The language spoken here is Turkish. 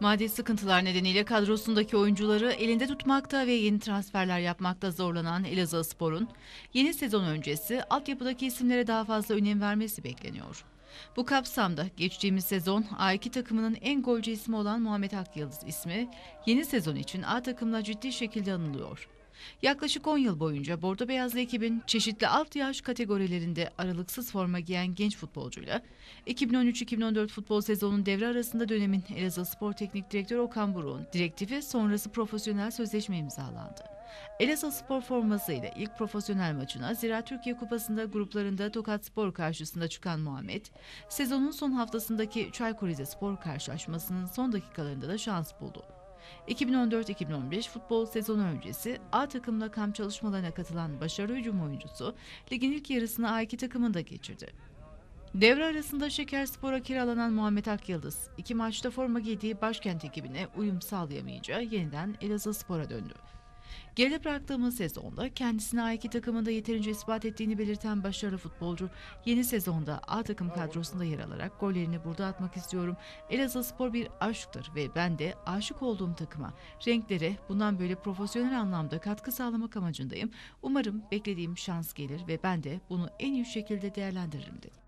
Maddi sıkıntılar nedeniyle kadrosundaki oyuncuları elinde tutmakta ve yeni transferler yapmakta zorlanan Elazığspor'un yeni sezon öncesi altyapıdaki isimlere daha fazla önem vermesi bekleniyor. Bu kapsamda geçtiğimiz sezon A2 takımının en golcü ismi olan Muhammed Akyıldız ismi yeni sezon için A takımla ciddi şekilde anılıyor. Yaklaşık 10 yıl boyunca Bordo Beyazlı ekibin çeşitli alt yaş kategorilerinde aralıksız forma giyen genç futbolcuyla 2013-2014 futbol sezonunun devre arasında dönemin Elazığ Spor Teknik Direktörü Okan Buruk'un direktifi sonrası profesyonel sözleşme imzalandı. Elazığ Spor formasıyla ilk profesyonel maçına Zira Türkiye Kupası'nda gruplarında Tokat Spor karşısında çıkan Muhammed, sezonun son haftasındaki Çaykur Rizespor karşılaşmasının son dakikalarında da şans buldu. 2014-2015 futbol sezonu öncesi A takımla kamp çalışmalarına katılan başarılı hücum oyuncusu ligin ilk yarısını A2 takımında geçirdi. Devre arasında Şekerspor'a kiralanan Muhammed Akyıldız, iki maçta forma giydiği başkent ekibine uyum sağlayamayınca yeniden Elazığspor'a döndü. Geride bıraktığımız sezonda kendisine A2 takımında yeterince ispat ettiğini belirten başarılı futbolcu yeni sezonda A takım kadrosunda yer alarak gollerini burada atmak istiyorum. Elazığ Spor bir aşktır ve ben de aşık olduğum takıma, renklere bundan böyle profesyonel anlamda katkı sağlamak amacındayım. Umarım beklediğim şans gelir ve ben de bunu en iyi şekilde değerlendiririm dedi.